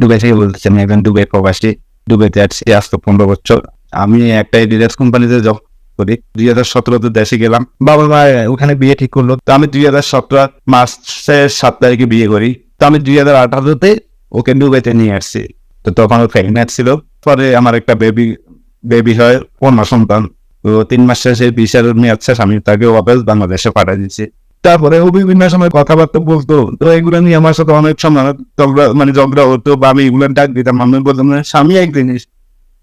Dubai থেকে বলতেছি, আমি এখন দুবাই প্রবাসী। দুবাইতে আসছি আজকে পনেরো বছর। আমি একটা ডিলার্স কোম্পানিতে জব করি। দুই হাজার সতেরোতে দেশে গেলাম। বাবা মা ওখানে বিয়ে ঠিক করল। তো আমি দুই হাজার সতেরো মাসের সাত তারিখে বিয়ে করি। তো আমি দুই হাজার আঠারোতে ওকে দুবাইতে নিয়ে আসছি। তো তখন ও প্রেগনেন্ট ছিল। পরে আমার একটা বেবি বেবি হয়, কন্যা সন্তান। তো তিন মাস শেষে বিশার মেয়াদ শেষ। আমি তাকে ওয়াপস বাংলাদেশে পাঠিয়ে দিচ্ছি তারপরে ও বিভিন্ন সময় কথাবার্তা বলতো। তো এগুলো নিয়ে আমার সাথে অনেক সময় মানে ঝগড়া হতো বা আমি এগুলো ডাক দিতাম। আমি বলতাম না, স্বামী এক জিনিস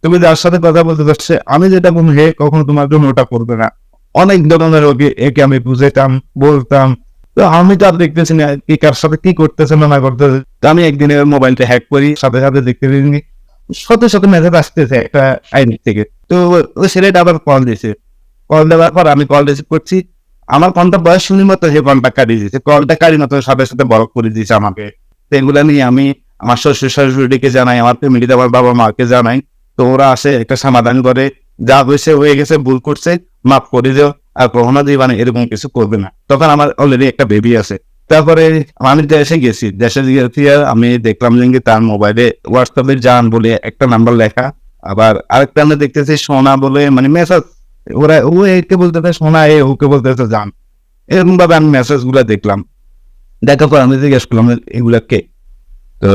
তুমি যার সাথে কথা বলতে চাচ্ছে আমি যেটা কোনো হে কখনো তোমার জন্য ওটা করবে না। অনেক ধরনের ওকে একে আমি বুঝাইতাম বলতাম। তো আমি তো আর দেখতেছি না কি কার সাথে কি করতেছে না না করতেছে। তো আমি একদিন মোবাইলটা হ্যাক করি সাথে সাথে দেখতে দিইনি শত শত মেসেজ আসতেছে একটা আইডি থেকে। তো ওই ছেলেটা আবার কল দিয়েছে। কল দেওয়ার পর আমি কল রিসিভ করছি। আমার ফোনটা বয়স শুনি মতো সে ফোনটা কাটিয়ে দিয়েছে কলটা কাটি মতো সাথে সাথে বরফ করে দিয়েছে আমাকে। তো এগুলা নিয়ে আমি আমার শ্বশুর শাশুড়িকে জানাই, আমার ফ্যামিলিতে আমার বাবা মাকে জানাই, তো ওরা আসে, একটা সমাধান করে। যা হয়েছে, হয়ে গেছে, ভুল করছে, মাফ করে দিও, আর কখনো দিবা না এরকম কিছু করবে না। তখন আমার অলরেডি একটা বেবি আছে। তারপরে আমি দেশে গেছি। দেশে গিয়ে আমি দেখলাম যে তার মোবাইলে হোয়াটসঅ্যাপে জান বলে একটা নাম্বার লেখা। আবার আরেকটা আমরা দেখতেছি সোনা বলে মানে মেসেজ ওরা, ও একে বলতেছে, সোনা, এ ওকে বলতেছে, জান। এরকম ভাবে আমি মেসেজগুলা দেখলাম। দেখার পর আমি জিজ্ঞেস করলাম, এগুলা কে? তো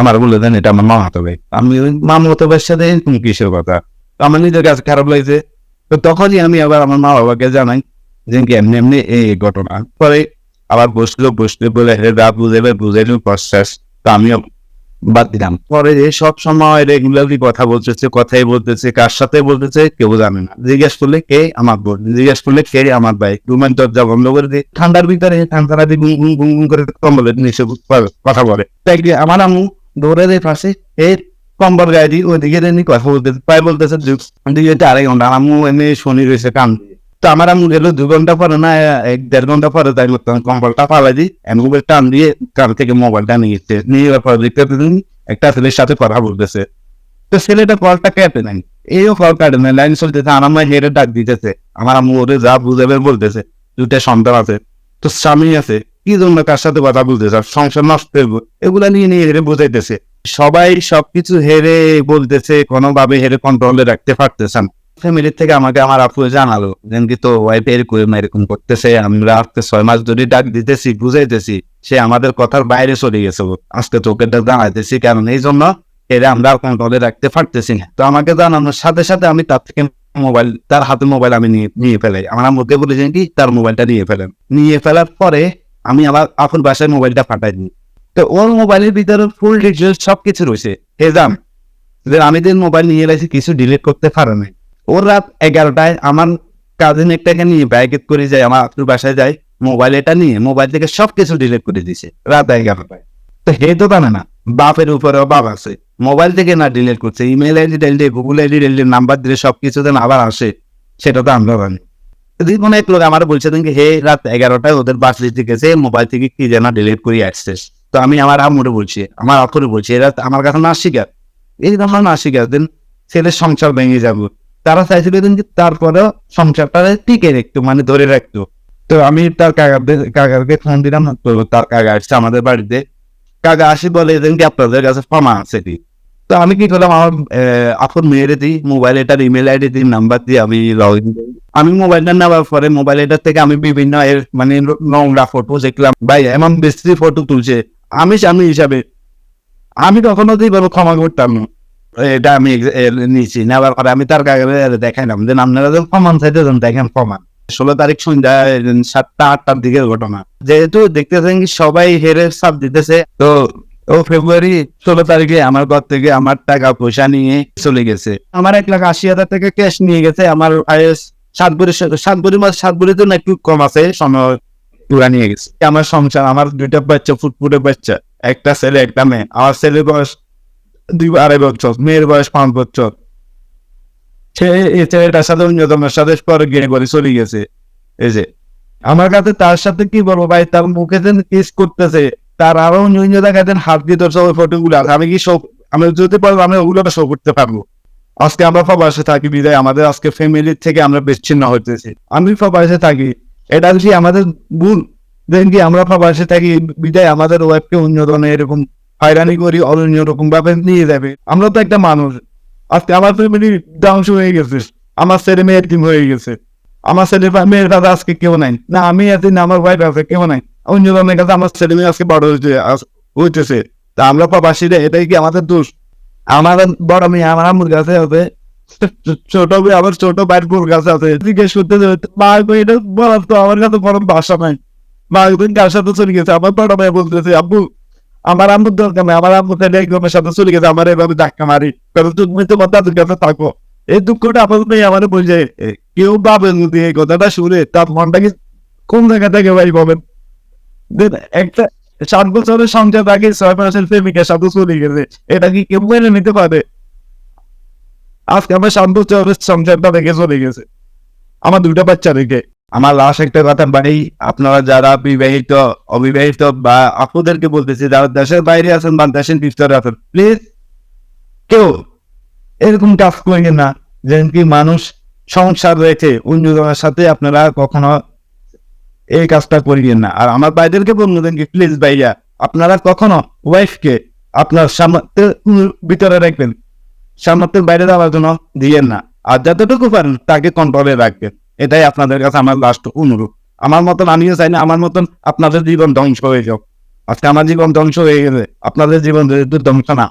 আমার বলে দেন এটা আমার মামা হবে আমি মামা ভাইয়ের সাথে তুমি কিসের কথা? আমার নিজের কাছে খারাপ লাগছে। তো তখনই আমি আবার আমার মা বাবাকে জানাই যে এমনি এমনি এই ঘটনা। পরে আবার বসল বসলে বলে, হে রাত বুঝেবে বুঝাইলো প্রসেস তো আমিও বাদ দিলাম। পরে যে সব সময় রেগুলারলি কথা বলতেছে, কথাই বলতেছে, কার সাথে বলতেছে কেউ জানে না। জিজ্ঞেস করলে কে আমার বোন? জিজ্ঞেস করলে কে আমার ভাই? রুমের দরজা বন্ধ করে দিয়ে ঠান্ডার ভিতরে ঠান্ডা গুম গুম করে কম্বলের নিচে কথা বলে। তাই আমার আমু দৌড়ে দেয় পাশে এই কম্বল গায়ে দিয়ে ওইদিকে কথা বলতেছে। প্রায় বলতেছে আড়াই ঘণ্টা। আমু এমনি শনি রয়েছে কান। তো আমার আম্মু গেলো দু ঘণ্টা পরে না, এক দেড় ঘণ্টা পরে তাই করতাম কম্বলটা দিই এমনি টান দিয়ে থেকে মোবাইলটা নিয়ে গেছে নিয়ে দেখতে পেলেন একটা ছেলের সাথে কথা বলতেছে। তো ছেলেটা কলটা কেটে এইও কল কাটে লাইন চলতেছে হেরে ডাক দিতেছে। আমার আম্মু ওরে যা বুঝাবে বলতেছে দুটা সন্তান আছে। তো স্বামী আছে, কি জন্য কার সাথে কথা বলতেছে সংসার নষ্ট হইব এগুলা নিয়ে নিয়ে হেরে বোঝাইতেছে। সবাই সবকিছু হেরে বলতেছে, কোনোভাবে হেরে কন্ট্রোলে রাখতে পারতেছে না। ফ্যামিলির থেকে আমাকে আমার আপু জানালো যেন কি তো ওয়াইফ এরকম এরকম করতেছে আমরা আজকে ছয় মাস ধরে ডাক দিতেছি, বুঝাইতেছি, সে আমাদের কথার বাইরে চলে গেছে আজকে তোকে ডাক জানাইতেছি কারণ এই জন্য এরা আমরা কন্ট্রোলে রাখতে পারতেছি না। তো আমাকে জানানোর সাথে সাথে আমি তার থেকে মোবাইল তার হাতে মোবাইল আমি নিয়ে ফেলাই। আমার আম্মুকে বলেছেন কি, তার মোবাইলটা নিয়ে ফেলেন। নিয়ে ফেলার পরে আমি আবার আপুর বাসায় মোবাইলটা পাঠাই দিই। তো ওর মোবাইলের ভিতরে ফুল ডিটেলস সবকিছু রয়েছে। হে জান, যে আমি যে মোবাইল নিয়ে এলাইছি, কিছু ডিলিট করতে পারে নাই। ওর রাত এগারোটায় আমার কাজিন একটাকে নিয়ে ব্যাগেট করে যায়, আমার আপুর বাসায় যায় মোবাইল এটা নিয়ে মোবাইল থেকে সবকিছু ডিলিট করে দিছে, রাত এগারোটায়। তো হে তো জানে না, বাপের উপরে বাপ আছে মোবাইল থেকে না ডিলিট করছে email ID delete Google ID delete number দিলে সবকিছু যেন আবার আসে, সেটা তো আমরা জানি। কোনো এক লোক আমার বলছে যে হে, রাত এগারোটায় ওদের বাস লিস্টে গেছে মোবাইল থেকে কি যেন ডিলিট করি আসছে। তো আমি আমার আম্মুরে বলছি, আমার অপরে বলছি, এরা আমার কাছে না শিকার এই আমরা না শিকার দিন ছেলের সংসার ভেঙে যাব। তারা চাইছিল যে তারপরেও সংসারটা টিকে রাখতো মানে ধরে রাখতো। তো আমি তার কাকাদের, কাকাকে ফোন দিলাম তার কাকা আসছে আমাদের বাড়িতে। কাকা আসি বলে আপনাদের কাছে প্রমাণ আছে কি তো আমি কি করলাম, আমার আপন মেয়েরে দিই মোবাইল এটার ইমেল আইডি দিই নাম্বার দিয়ে আমি লগ ইন আমি মোবাইলটা নেওয়ার পরে মোবাইল এটার থেকে আমি বিভিন্ন এর মানে নোংরা ফটো দেখলাম। ভাই, এমন বেশি ফটো তুলছে, আমি স্বামী হিসাবে, আমি কখনো বলো ক্ষমা করতাম না। এটা আমি নিয়েছি। নেওয়ার পরে আমি তার কাছে দেখাইলাম। যে আপনারা যখন প্রমাণ চাইতে যান, দেখেন প্রমাণ। ষোলো তারিখ সন্ধ্যা সাতটা, আটটার দিকের ঘটনা। যেহেতু দেখতেছেন কি সবাই হেরে সাপ দিতেছে, তো ও ফেব্রুয়ারি ষোলো তারিখে আমার ঘর থেকে আমার টাকা, পয়সা নিয়ে চলে গেছে। আমার এক লাখ আশি হাজার টাকা ক্যাশ নিয়ে গেছে। আমার আইএস সাত বড়ি মাস সাতড়ি তো না একটু কম আছে, সময় পুরা নিয়ে গেছে। আমার সংসার, আমার দুইটা বাচ্চা, ফুটফুটে বাচ্চা। একটা ছেলে, একটা মেয়ে। আমার ছেলে বয়স দুই আড়াই বছর, মেয়ের বয়স পাঁচ বছর। সে এই ছেলেটার সাথে অন্যতমের সাথে পরে গিয়ে করে চলে গেছে। এই যে, আমার কাছে তার সাথে কি বলব ভাই? তার মুখে যেন কিস করতেছে, তার আরও অন্য অন্য দেখাতেন হাত দিয়ে ধরছে ওই ফটো গুলো আমি কি শো আমি যদি পারব, আমি ওগুলো শো করতে পারব। আজকে আমরা প্রবাসে থাকি, বিদায়। আমাদের আজকে ফ্যামিলির থেকে আমরা বিচ্ছিন্ন হইতেছি। আমি প্রবাসে থাকি। এটা কি আমাদের ভুল। দেন কি, আমরা প্রবাসে থাকি, বিদায়। আমাদের ওয়াইফকে অন্য ধরনের এরকম হয়রানি করি অন্য রকম ভাবে নিয়ে যাবে। আমরা তো একটা মানুষ। আজকে আমার ফ্যামিলি ধ্বংস হয়ে গেছে। আমার ছেলে মেয়ের টিম হয়ে গেছে। আমার ছেলে মেয়ের দাদা আজকে কেউ নাই। না, আমি আছি, না আমার ওয়াইফ আছে, কেউ নাই। অন্য জনের কাছে আমার ছেলে মেয়ে আজকে বড় হয়েছে হইতেছে। তা আমরা প্রবাসীরা, এটাই কি আমাদের দোষ? আমার বড় মেয়ে আমার আম্মুর কাছে আছে। ছোট মেয়ে আমার ছোট ভাইয়ের বোর কাছে আছে। জিজ্ঞেস করতে মা এটা বলার তো আমার কাছে বড় ভাষা নাই। মা একদিন কার সাথে চলে গেছে? আমার বড় মেয়ে বলতেছে, আব্বু আমার আম্মুর দরকার নেই আমার আম্মু তাহলে একজনের সাথে চলে গেছে, আমার এভাবে ধাক্কা মারি। কারণ তুমি তোমার দাদুর কাছে থাকো। এই দুঃখটা আপাতত আমার বলছে কেউ পাবেন যদি এই কথাটা শুনে, তার মনটাকে কোন জায়গা থেকে ভাই পাবেন? একটা সাত বছরের সংসার আগে ছয় মাসের প্রেমিকের সাথে চলে গেছে। এটা কি কেউ মেনে নিতে পারে? আজকে আমার সাত বছরের সংসারটা রেখে চলে গেছে। আমার দুটো বাচ্চা রেখে আমার লাস্ট একটা কথা বাড়ি আপনারা যারা বিবাহিত, অবিবাহিত বা আপনাদেরকে বলতেছি, যারা দেশের বাইরে আছেন বা দেশের ভিতরে আছেন প্লিজ কেউ এরকম কাজ করেন না, যেন কি মানুষ সংসার রয়েছে, অন্যজনের সাথে আপনারা কখনো এই কাজটা করিয়েন না। আর আমার ভাইদেরকে বলবেন কি প্লিজ ভাইয়া, আপনারা কখনো ওয়াইফকে আপনার সামর্থ্যের ভিতরে রাখবেন, সামর্থ্যের বাইরে যাওয়ার জন্য দিয়েন না। আর যতটুকু পারেন, তাকে কন্ট্রোলে রাখবেন। এটাই আপনাদের কাছে আমার লাস্ট অনুরোধ আমার মতন আমিও চাই না, আমার মতন আপনাদের জীবন ধ্বংস হয়ে যাক আজকে আমার জীবন ধ্বংস হয়ে গেছে আপনাদের জীবন ধ্বংস না।